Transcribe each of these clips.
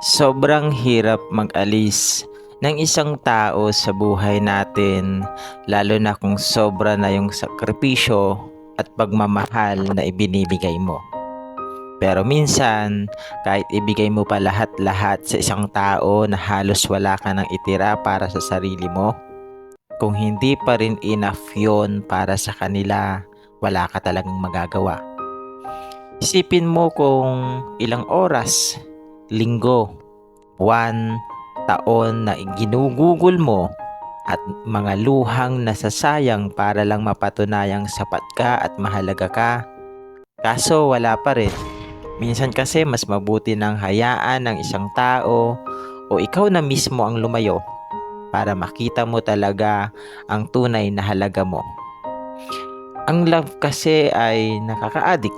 Sobrang hirap mag-alis ng isang tao sa buhay natin lalo na kung sobra na yung sakripisyo at pagmamahal na ibinibigay mo. Pero minsan, kahit ibigay mo pa lahat-lahat sa isang tao na halos wala ka nang itira para sa sarili mo, kung hindi pa rin enough yun para sa kanila, wala ka talagang magagawa. Isipin mo kung ilang oras, linggo, buwan, taon na ginugugol mo at mga luhang nasasayang para lang mapatunayang sapat ka at mahalaga ka. Kaso wala pa rin. Minsan kasi mas mabuti ng hayaan ng isang tao o ikaw na mismo ang lumayo para makita mo talaga ang tunay na halaga mo. Ang love kasi ay nakaka-addict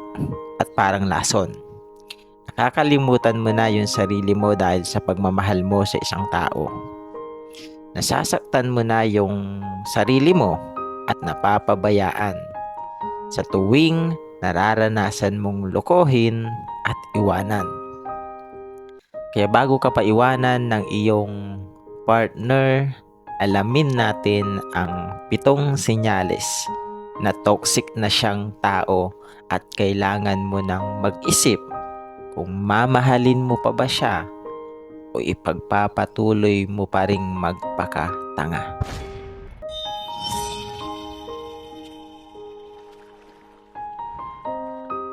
at parang lason. Nakakalimutan mo na yung sarili mo dahil sa pagmamahal mo sa isang tao. Nasasaktan mo na yung sarili mo at napapabayaan sa tuwing nararanasan mong lokohin at iwanan. Kaya bago ka pa iwanan ng iyong partner, alamin natin ang pitong senyales na toxic na siyang tao at kailangan mo nang mag-isip kung mamahalin mo pa ba siya o ipagpapatuloy mo pa ring magpakatanga.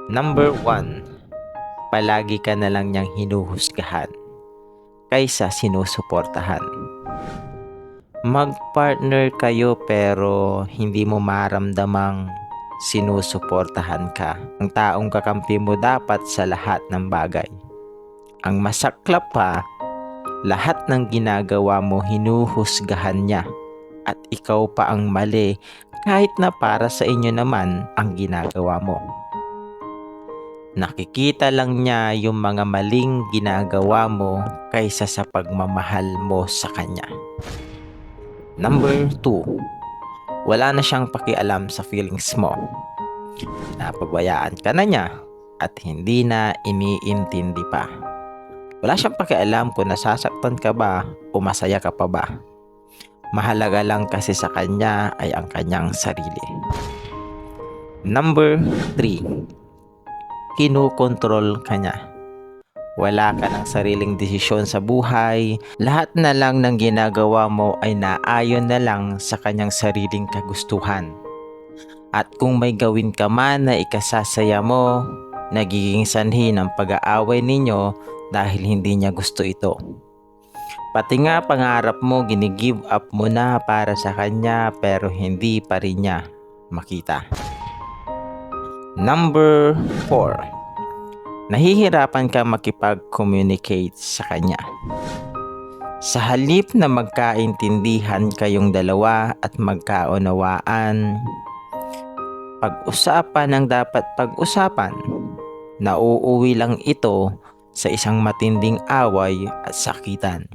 Number 1. Palagi ka na lang niyang hinuhusgahan kaysa sinusuportahan. Mag-partner kayo pero hindi mo maramdamang sinusuportahan ka. Ang taong kakampi mo dapat sa lahat ng bagay. Ang masaklap pa, lahat ng ginagawa mo hinuhusgahan niya at ikaw pa ang mali kahit na para sa inyo naman ang ginagawa mo. Nakikita lang niya yung mga maling ginagawa mo kaysa sa pagmamahal mo sa kanya. Number 2. Wala na siyang pakialam sa feelings mo. Napabayaan ka na niya at hindi na iniintindi pa. Wala siyang pakialam kung nasasaktan ka ba o masaya ka pa ba. Mahalaga lang kasi sa kanya ay ang kanyang sarili. Number 3 kinukontrol ka niya. Wala ka ng sariling desisyon sa buhay, lahat na lang ng ginagawa mo ay naayon na lang sa kanyang sariling kagustuhan. At kung may gawin ka man na ikasasaya mo, nagiging sanhi ng pag-aaway ninyo dahil hindi niya gusto ito. Pati nga pangarap mo ginigive up mo na para sa kanya pero hindi pa rin niya makita. Number 4. Nahihirapan ka makipag-communicate sa kanya. Sa halip na magkaintindihan kayong dalawa at magkaunawaan, pag-usapan ang dapat pag-usapan, nauuwi lang ito sa isang matinding away at sakitan.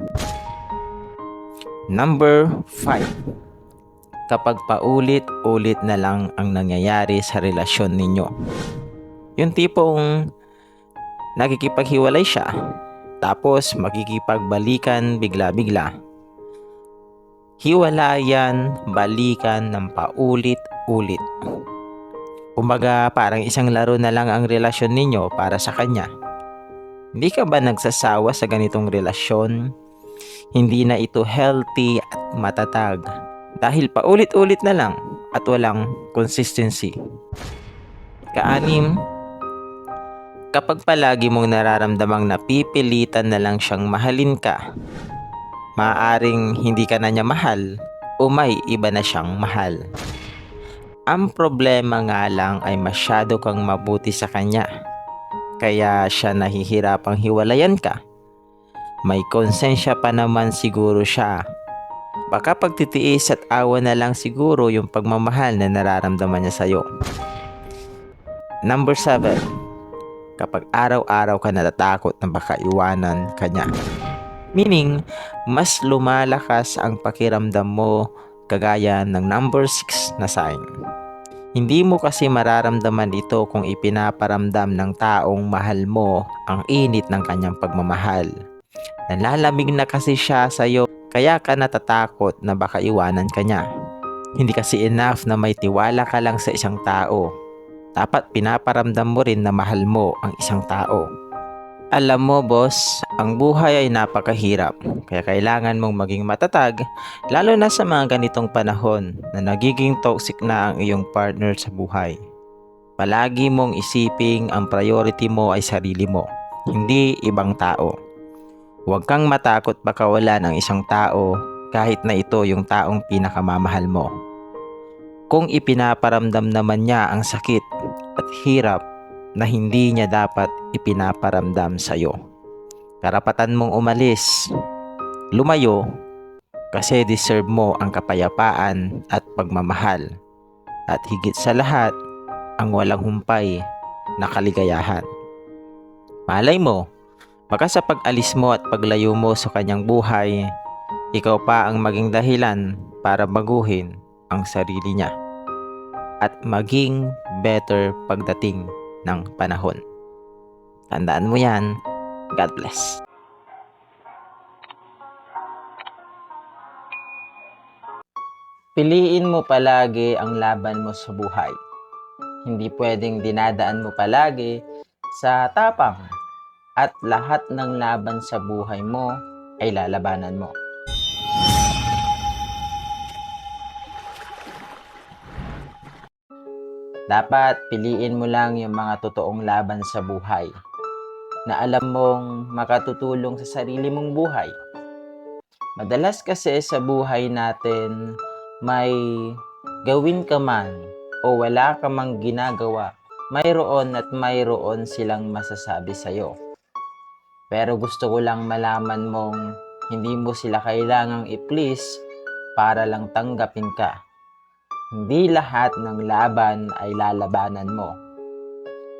Number 5 kapag paulit-ulit na lang ang nangyayari sa relasyon ninyo. Yung tipong nakikipaghiwalay siya, tapos makikipagbalikan bigla-bigla. Hiwalayan, balikan ng paulit-ulit. Kumbaga parang isang laro na lang ang relasyon ninyo para sa kanya. Hindi ka ba nagsasawa sa ganitong relasyon? Hindi na ito healthy at matatag dahil paulit-ulit na lang at walang consistency. Kaanim, kapag palagi mong nararamdamang napipilitan na lang siyang mahalin ka, maaring hindi ka na niya mahal o may iba na siyang mahal. Ang problema nga lang ay masyado kang mabuti sa kanya, kaya siya nahihirapang hiwalayan ka. May konsensya pa naman siguro siya Baka pagtitiis at awa na lang siguro yung pagmamahal na nararamdaman niya sa'yo. Number 7. Kapag araw-araw ka natatakot na baka iwanan ka niya. Meaning, mas lumalakas ang pakiramdam mo kagaya ng number 6 na sign. Hindi mo kasi mararamdaman ito kung ipinaparamdam ng taong mahal mo ang init ng kanyang pagmamahal. Nalalamig na kasi siya sa'yo kaya ka natatakot na baka iwanan ka niya. Hindi kasi enough na may tiwala ka lang sa isang tao. Dapat pinaparamdam mo rin na mahal mo ang isang tao. Alam mo boss, ang buhay ay napakahirap. Kaya kailangan mong maging matatag lalo na sa mga ganitong panahon na nagiging toxic na ang iyong partner sa buhay. Palagi mong isiping ang priority mo ay sarili mo, hindi ibang tao. Huwag kang matakot baka wala ng isang tao kahit na ito yung taong pinakamamahal mo. Kung ipinaparamdam naman niya ang sakit at hirap na hindi niya dapat ipinaparamdam sa iyo. Karapatan mong umalis, lumayo, kasi deserve mo ang kapayapaan at pagmamahal. At higit sa lahat, ang walang humpay na kaligayahan. Malay mo, baka sa pag-alis mo at paglayo mo sa kanyang buhay, ikaw pa ang maging dahilan para baguhin ang sarili niya at maging better pagdating ng panahon. Tandaan mo yan. God bless. Piliin mo palagi ang laban mo sa buhay. Hindi pwedeng dinadaan mo palagi sa tapang at lahat ng laban sa buhay mo ay lalabanan mo. Dapat piliin mo lang yung mga totoong laban sa buhay na alam mong makatutulong sa sarili mong buhay. Madalas kasi sa buhay natin may gawin ka man o wala ka mang ginagawa, mayroon at mayroon silang masasabi sa'yo. Pero gusto ko lang malaman mong hindi mo sila kailangang i-please para lang tanggapin ka. Hindi lahat ng laban ay lalabanan mo.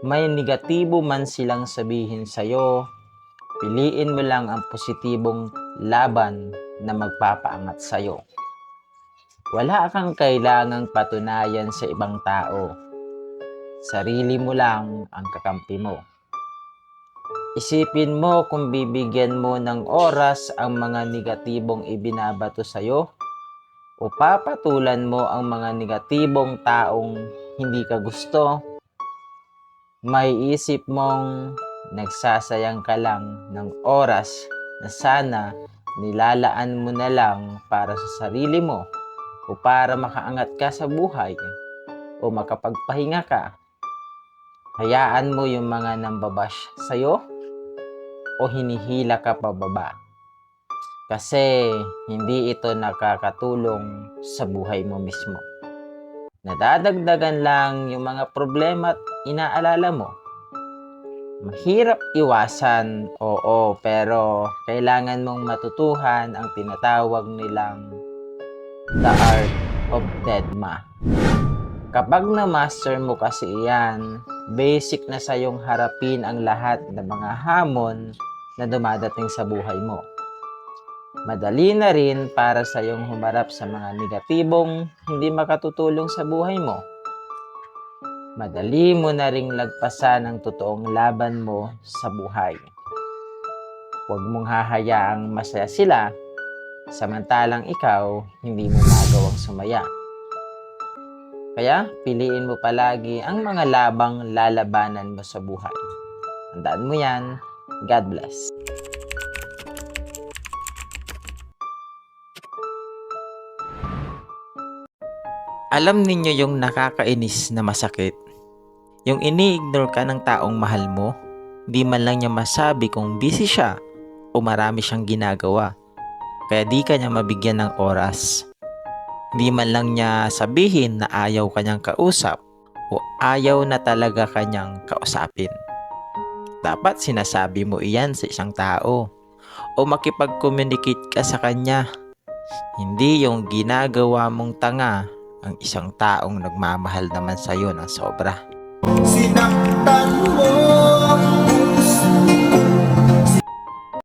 May negatibo man silang sabihin sa'yo, piliin mo lang ang positibong laban na magpapaangat sa'yo. Wala kang kailangang patunayan sa ibang tao. Sarili mo lang ang kakampi mo. Isipin mo kung bibigyan mo ng oras ang mga negatibong ibinabato sa'yo o papatulan mo ang mga negatibong taong hindi ka gusto, may isip mong nagsasayang ka lang ng oras na sana nilalaan mo na lang para sa sarili mo o para makaangat ka sa buhay o makapagpahinga ka. Hayaan mo yung mga nambabash sa'yo o hinihila ka pababa kasi hindi ito nakakatulong sa buhay mo mismo. Nadadagdagan lang yung mga problema at inaalala mo. Mahirap iwasan, oo, pero kailangan mong matutuhan ang tinatawag nilang The Art of Deadma. Kapag na-master mo kasi iyan, basic na sa yung harapin ang lahat ng mga hamon na dumadating sa buhay mo. Madali na rin para sa iyong humarap sa mga negatibong hindi makatutulong sa buhay mo. Madali mo na ring lagpasan ang totoong laban mo sa buhay. Huwag mong hahayaang masaya sila, samantalang ikaw hindi mo magawang sumaya. Kaya piliin mo palagi ang mga labang lalabanan mo sa buhay. Tandaan mo yan. God bless. Alam ninyo yung nakakainis na masakit? Yung ini-ignore ka ng taong mahal mo, di man lang niya masabi kung busy siya o marami siyang ginagawa. Kaya di ka niya mabigyan ng oras. Di man lang niya sabihin na ayaw kanyang kausap o ayaw na talaga kanyang kausapin. Dapat sinasabi mo iyan sa isang tao o makipag-communicate ka sa kanya. Hindi yung ginagawa mong tanga ang isang taong nagmamahal naman sa iyo ng sobra. Sinaktan mo